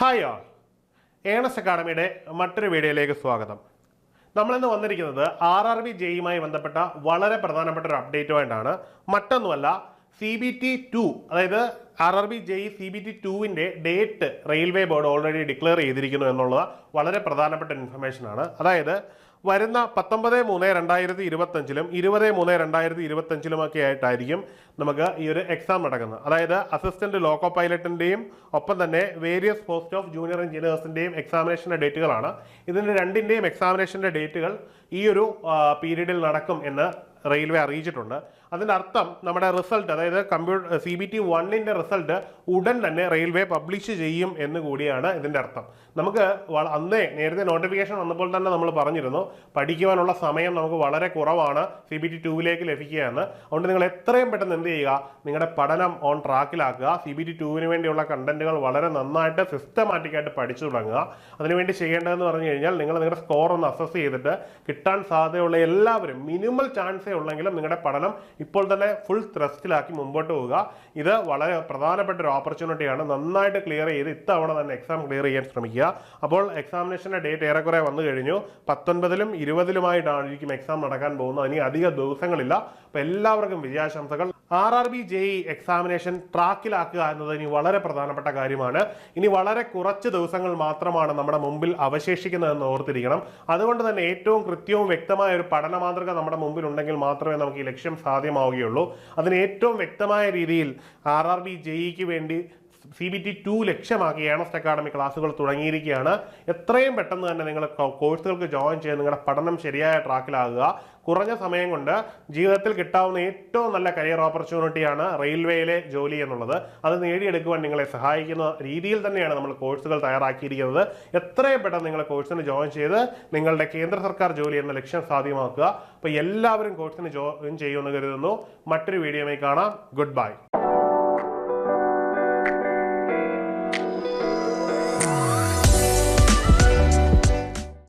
Hi ആൾ. Earnest അക്കാഡമിയുടെ മറ്റൊരു വീഡിയോയിലേക്ക് സ്വാഗതം. നമ്മളിന്ന് വന്നിരിക്കുന്നത് ആർ ആർ ബി ജെയുമായി ബന്ധപ്പെട്ട വളരെ പ്രധാനപ്പെട്ട ഒരു അപ്ഡേറ്റുമായിട്ടാണ് മറ്റൊന്നുമല്ല സി ബി ടി ടു അതായത് R R B JE C B T ടുവിന്റെ date railway board already declare ചെയ്തിരിക്കുന്നു എന്നുള്ളത് വളരെ പ്രധാനപ്പെട്ട ഇൻഫർമേഷനാണ് അതായത് വരുന്ന പത്തൊമ്പത് മൂന്ന് രണ്ടായിരത്തി ഇരുപത്തഞ്ചിലും ഇരുപത് മൂന്ന് രണ്ടായിരത്തി ഇരുപത്തഞ്ചിലും ഒക്കെ ആയിട്ടായിരിക്കും നമുക്ക് ഈ ഒരു എക്സാം നടക്കുന്നത്. അതായത് അസിസ്റ്റന്റ് ലോക്കോ പൈലറ്റിന്റെയും ഒപ്പം തന്നെ വേരിയസ് പോസ്റ്റ് ഓഫ് ജൂനിയർ എഞ്ചിനീയേഴ്സിന്റെയും എക്സാമിനേഷന്റെ ഡേറ്റുകളാണ് ഇതിന്റെ രണ്ടിന്റെയും എക്സാമിനേഷന്റെ ഡേറ്റുകൾ ഈ ഒരു പീരീഡിൽ നടക്കും എന്ന് റെയിൽവേ അറിയിച്ചിട്ടുണ്ട്. അതിന്റെ അർത്ഥം നമ്മുടെ റിസൾട്ട് അതായത് കമ്പ്യൂട്ടർ സി ബി ടി വണ്ണിന്റെ റിസൾട്ട് ഉടൻ തന്നെ റെയിൽവേ പബ്ലിഷ് ചെയ്യും എന്ന് കൂടിയാണ് ഇതിന്റെ അർത്ഥം. നമുക്ക് അന്നേ നേരത്തെ നോട്ടിഫിക്കേഷൻ വന്നപ്പോൾ തന്നെ നമ്മൾ പറഞ്ഞിരുന്നു പഠിക്കുവാനുള്ള സമയം നമുക്ക് വളരെ കുറവാണ് സി ബി ടി ടുവിലേക്ക് ലഭിക്കുകയെന്ന് അതുകൊണ്ട് നിങ്ങൾ എത്രയും പെട്ടെന്ന് എന്ത് ചെയ്യുക നിങ്ങളുടെ പഠനം ഓൺ ട്രാക്കിലാക്കുക സി ബി ടി ടുവിന് വേണ്ടിയുള്ള കണ്ടന്റുകൾ വളരെ നന്നായിട്ട് സിസ്റ്റമാറ്റിക്കായിട്ട് പഠിച്ചു തുടങ്ങുക. അതിനുവേണ്ടി ചെയ്യേണ്ടതെന്ന് പറഞ്ഞു കഴിഞ്ഞാൽ നിങ്ങൾ നിങ്ങളുടെ സ്കോർ ഒന്ന് അസസ് ചെയ്തിട്ട് കിട്ടാൻ സാധ്യതയുള്ള എല്ലാവരും മിനിമൽ ചാൻസേ ഉള്ളെങ്കിലും നിങ്ങളുടെ പഠനം ഇപ്പോൾ തന്നെ ഫുൾ ത്രസ്റ്റിലാക്കി മുമ്പോട്ട് പോവുക. ഇത് വളരെ പ്രധാനപ്പെട്ട ഒരു ഓപ്പർച്യൂണിറ്റിയാണ് നന്നായിട്ട് ക്ലിയർ ചെയ്ത് ഇത്തവണ തന്നെ എക്സാം ക്ലിയർ ചെയ്യാൻ ശ്രമിക്കുക. അപ്പോൾ എക്സാമിനേഷന്റെ ഡേറ്റ് ഏറെക്കുറെ വന്നു കഴിഞ്ഞു. പത്തൊൻപതിലും ഇരുപതിലുമായിട്ടായിരിക്കും എക്സാം നടക്കാൻ പോകുന്നത്. ഇനി അധിക ദിവസങ്ങളില്ല. അപ്പോൾ എല്ലാവർക്കും വിജയാശംസകൾ. R R B J E examination ട്രാക്കിലാക്കുക എന്നത് ഇനി വളരെ പ്രധാനപ്പെട്ട കാര്യമാണ്. ഇനി വളരെ കുറച്ച് ദിവസങ്ങൾ മാത്രമാണ് നമ്മുടെ മുമ്പിൽ അവശേഷിക്കുന്നതെന്ന് ഓർത്തിരിക്കണം. അതുകൊണ്ട് തന്നെ ഏറ്റവും കൃത്യവും വ്യക്തമായ ഒരു പഠന മാതൃക നമ്മുടെ മുമ്പിൽ ഉണ്ടെങ്കിൽ മാത്രമേ നമുക്ക് ഈ ലക്ഷ്യം സാധ്യമാവുകയുള്ളൂ. അതിന് ഏറ്റവും വ്യക്തമായ രീതിയിൽ ആർ ആർ ബി ജെ ഇക്ക് വേണ്ടി സി ബി ടി ടു ലക്ഷ്യമാക്കി ഏണസ്റ്റ് അക്കാഡമി ക്ലാസ്സുകൾ തുടങ്ങിയിരിക്കുകയാണ്. എത്രയും പെട്ടെന്ന് തന്നെ നിങ്ങൾ കോഴ്സുകൾക്ക് ജോയിൻ ചെയ്ത് നിങ്ങളുടെ പഠനം ശരിയായ ട്രാക്കിലാകുക. കുറഞ്ഞ സമയം കൊണ്ട് ജീവിതത്തിൽ കിട്ടാവുന്ന ഏറ്റവും നല്ല കരിയർ ഓപ്പർച്യൂണിറ്റിയാണ് റെയിൽവേയിലെ ജോലി എന്നുള്ളത്. അത് നേടിയെടുക്കുവാൻ നിങ്ങളെ സഹായിക്കുന്ന രീതിയിൽ തന്നെയാണ് നമ്മൾ കോഴ്സുകൾ തയ്യാറാക്കിയിരിക്കുന്നത്. എത്രയും പെട്ടെന്ന് നിങ്ങൾ കോഴ്സിന് ജോയിൻ ചെയ്ത് നിങ്ങളുടെ കേന്ദ്ര സർക്കാർ ജോലി എന്ന ലക്ഷ്യം സാധ്യമാക്കുക. അപ്പോൾ എല്ലാവരും കോഴ്സിന് ജോയിൻ ചെയ്യുമെന്ന് കരുതുന്നു. മറ്റൊരു വീഡിയോയിൽ കാണാം. Good bye